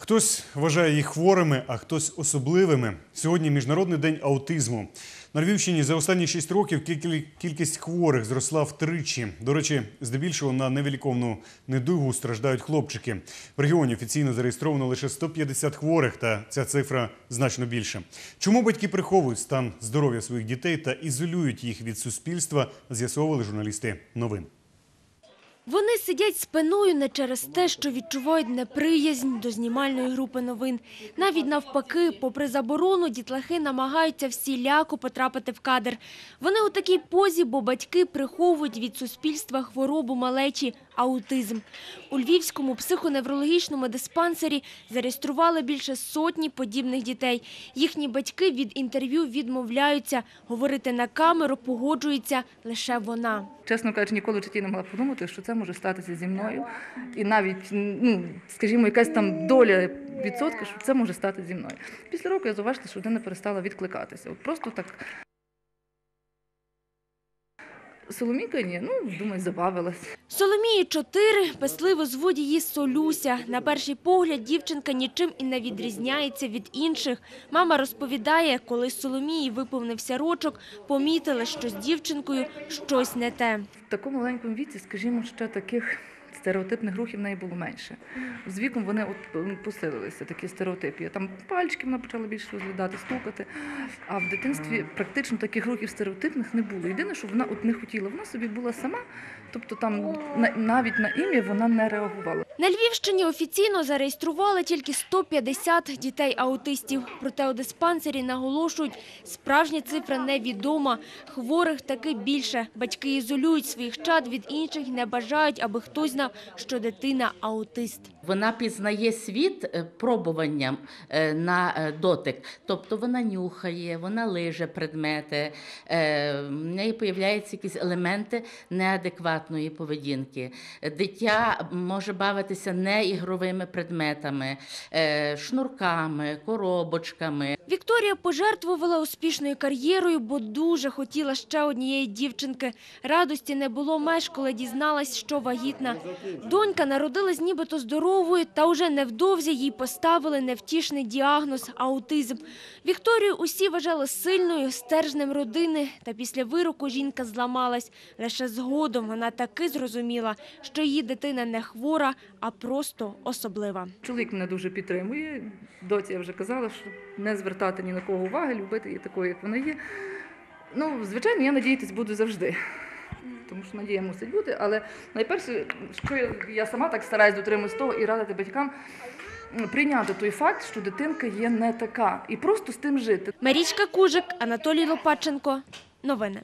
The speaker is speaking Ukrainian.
Хтось вважає їх хворими, а хтось особливими. Сьогодні міжнародний день аутизму. На Львівщині за останні шість років кіль- кількість хворих зросла втричі. До речі, здебільшого на невиліковну недугу страждають хлопчики. В регіоні офіційно зареєстровано лише 150 хворих, та ця цифра значно більше. Чому батьки приховують стан здоров'я своїх дітей та ізолюють їх від суспільства, з'ясовували журналісти новин. Вони сидять спиною не через те, що відчувають неприязнь до знімальної групи новин. Навіть навпаки, попри заборону, дітлахи намагаються всіляко потрапити в кадр. Вони у такій позі, бо батьки приховують від суспільства хворобу малечі – аутизм. У Львівському психоневрологічному диспансері зареєстрували більше сотні подібних дітей. Їхні батьки від інтерв'ю відмовляються. Говорити на камеру погоджується лише вона. Чесно кажучи, ніколи в житті не могла подумати, що це може статися зі мною. І навіть, ну, скажімо, якась там доля відсотка, що це може стати зі мною. Після року я зауважила, що людина перестала відкликатися. От просто так. Соломійка ні, ну, думаю, забавилась. Соломії чотири, песливо звуть її Солюся. На перший погляд дівчинка нічим і не відрізняється від інших. Мама розповідає, коли Соломії виповнився рочок, помітили, що з дівчинкою щось не те. В такому маленькому віці, скажімо, що таких стереотипних рухів в неї було менше. З віком вони от посилилися, такі стереотипи. Там пальчики вона почала більше розглядати, стукати. А в дитинстві практично таких рухів стереотипних не було. Єдине, що вона от не хотіла, вона собі була сама, тобто там навіть на ім'я вона не реагувала. На Львівщині офіційно зареєстрували тільки 150 дітей-аутистів. Проте у диспансері наголошують, справжня цифра невідома. Хворих таки більше. Батьки ізолюють своїх чад від інших не бажають, аби хтось знав, що дитина аутист. Вона пізнає світ е, пробуванням е, на е, дотик. Тобто вона нюхає, вона лиже предмети, в неї появляються якісь елементи неадекватної поведінки. Дитя може бавитися не ігровими предметами, шнурками, коробочками. Вікторія пожертвувала успішною кар'єрою, бо дуже хотіла ще однієї дівчинки. Радості не було меж, коли дізналась, що вагітна. Донька народилась нібито здоровою, та уже невдовзі їй поставили невтішний діагноз – аутизм. Вікторію усі вважали сильною, стержнем родини. Та після вироку жінка зламалась. Лише згодом вона таки зрозуміла, що її дитина не хвора, а просто особлива. Чоловік мене дуже підтримує. Доці я вже казала, що не звертати ні на кого уваги, любити її такою, як вона є. Ну, звичайно, я надіятись буду завжди. Тому що надія мусить бути. Але найперше, що я, я сама так стараюсь дотримуватись того і радити батькам прийняти той факт, що дитинка є не така, і просто з тим жити. Марічка Кужик, Анатолій Лопаченко. Новини.